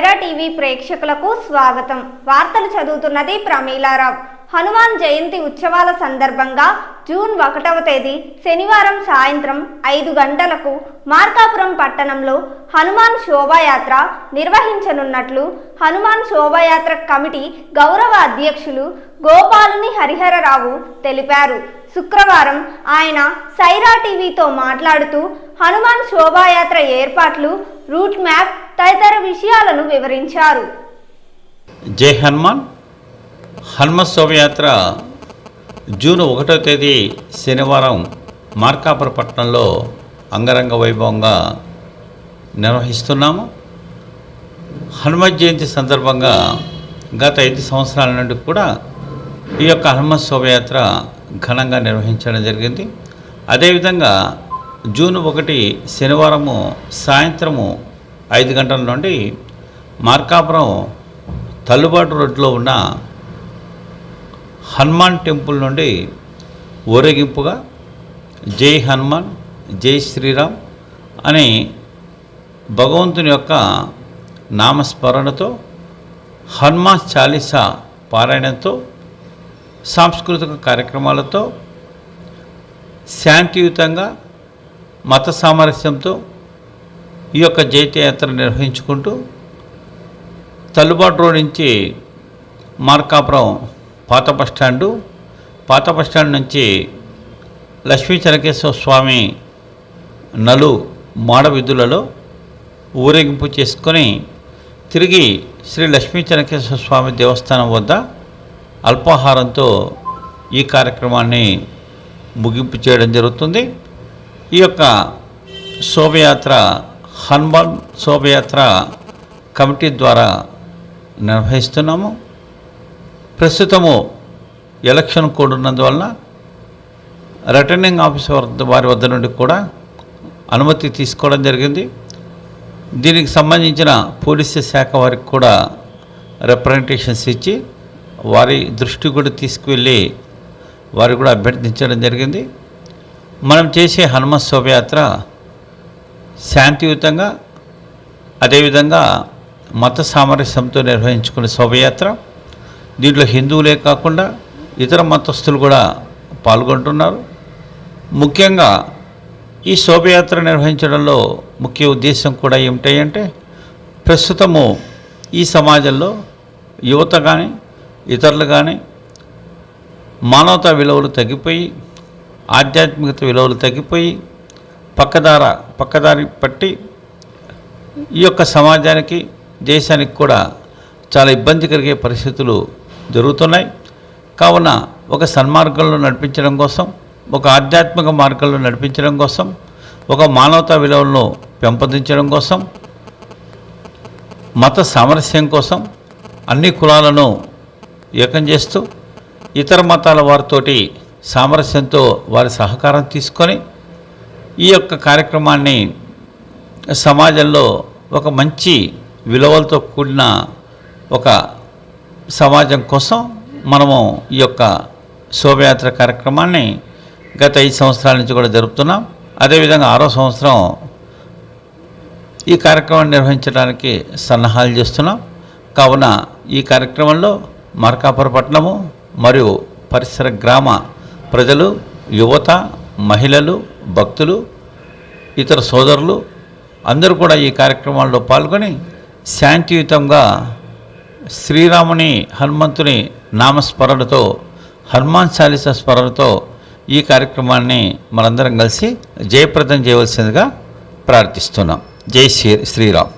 Sye Raa TV ప్రేక్షకులకు స్వాగతం. వార్తలు చదువుతున్నది ప్రమీలారావు. హనుమాన్ జయంతి ఉత్సవాల సందర్భంగా జూన్ ఒకటవ తేదీ శనివారం సాయంత్రం ఐదు గంటలకు మార్కాపురం పట్టణంలో హనుమాన్ శోభాయాత్ర నిర్వహించనున్నట్లు హనుమాన్ శోభాయాత్ర కమిటీ గౌరవ అధ్యక్షులు గోపాలుని హరిహరరావు తెలిపారు. శుక్రవారం ఆయన సైరా టీవీతో మాట్లాడుతూ హనుమాన్ శోభాయాత్ర ఏర్పాట్లు రూట్ మ్యాప్ తదితర విషయాలను వివరించారు. జై హనుమాన్. హనుమ శోభయాత్ర జూన్ ఒకటో తేదీ శనివారం మార్కాపురపట్నంలో అంగరంగ వైభవంగా నిర్వహిస్తున్నాము. హనుమ జయంతి సందర్భంగా గత ఐదు సంవత్సరాల నుండి కూడా ఈ యొక్క హనుమ శోభయాత్ర ఘనంగా నిర్వహించడం జరిగింది. అదేవిధంగా జూన్ ఒకటి శనివారము సాయంత్రము ఐదు గంటల నుండి మార్కాపురం తల్లుబాటు రోడ్లో ఉన్న హనుమాన్ టెంపుల్ నుండి ఊరేగింపుగా జై హనుమాన్ జై శ్రీరామ్ అని భగవంతుని యొక్క నామస్మరణతో హనుమాన్ చాలీసా పారాయణంతో సాంస్కృతిక కార్యక్రమాలతో శాంతియుతంగా మత సామరస్యంతో ఈ యొక్క జైత్యయాత్ర నిర్వహించుకుంటూ తల్లుబాటు రోడ్ నుంచి మార్కాపురం పాత బస్టాండు పాత బస్టాండ్ నుంచి లక్ష్మీ చెనకేశ్వర స్వామి నలు మాడవిధులలో ఊరేగింపు చేసుకొని తిరిగి శ్రీ లక్ష్మీ చెనకేశ్వర స్వామి దేవస్థానం వద్ద అల్పాహారంతో ఈ కార్యక్రమాన్ని ముగింపు చేయడం జరుగుతుంది. ఈ యొక్క శోభయాత్ర హనుమాన్ శోభయాత్ర కమిటీ ద్వారా నిర్వహిస్తున్నాము. ప్రస్తుతము ఎలక్షన్ కోడ్ ఉన్నందువలన రిటర్నింగ్ ఆఫీసర్ వారి వద్ద నుండి కూడా అనుమతి తీసుకోవడం జరిగింది. దీనికి సంబంధించిన పోలీసు శాఖ వారికి కూడా రిప్రజెంటేషన్స్ ఇచ్చి వారి దృష్టి కూడా తీసుకువెళ్ళి వారు కూడా అభ్యర్థించడం జరిగింది. మనం చేసే హనుమ శోభయాత్ర శాంతియుతంగా అదేవిధంగా మత సామరస్యంతో నిర్వహించుకునే శోభయాత్ర దీంట్లో హిందువులే కాకుండా ఇతర మతస్థులు కూడా పాల్గొంటున్నారు. ముఖ్యంగా ఈ శోభయాత్ర నిర్వహించడంలో ముఖ్య ఉద్దేశం కూడా ఏమిటాయంటే ప్రస్తుతము ఈ సమాజంలో యువత కానీ ఇతరులు కానీ మానవతా విలువలు తగ్గిపోయి ఆధ్యాత్మికత విలువలు తగ్గిపోయి పక్కదార పక్కదారి పట్టి ఈ యొక్క సమాజానికి దేశానికి కూడా చాలా ఇబ్బంది కలిగే పరిస్థితులు జరుగుతున్నాయి. కావున ఒక సన్మార్గంలో నడిపించడం కోసం ఒక ఆధ్యాత్మిక మార్గంలో నడిపించడం కోసం ఒక మానవతా విలువలను పెంపొందించడం కోసం మత సామరస్యం కోసం అన్ని కులాలను ఏకం చేస్తూ ఇతర మతాల వారితోటి సామరస్యంతో వారి సహకారం తీసుకొని ఈ యొక్క కార్యక్రమాన్ని సమాజంలో ఒక మంచి విలువలతో కూడిన ఒక సమాజం కోసం మనము ఈ యొక్క శోభయాత్ర కార్యక్రమాన్ని గత ఐదు సంవత్సరాల నుంచి కూడా జరుపుతున్నాం. అదేవిధంగా ఆరో సంవత్సరం ఈ కార్యక్రమాన్ని నిర్వహించడానికి సన్నాహాలు చేస్తున్నాం. కావున ఈ కార్యక్రమంలో మార్కాపురపట్నము మరియు పరిసర గ్రామ ప్రజలు యువత మహిళలు భక్తులు ఇతర సోదరులు అందరూ కూడా ఈ కార్యక్రమాల్లో పాల్గొని శాంతియుతంగా శ్రీరాముని హనుమంతుని నామస్మరణతో హనుమాన్ చాలీస స్మరణతో ఈ కార్యక్రమాన్ని మనందరం కలిసి జయప్రదం చేయవలసిందిగా ప్రార్థిస్తున్నాం. జై శ్రీ శ్రీరామ్.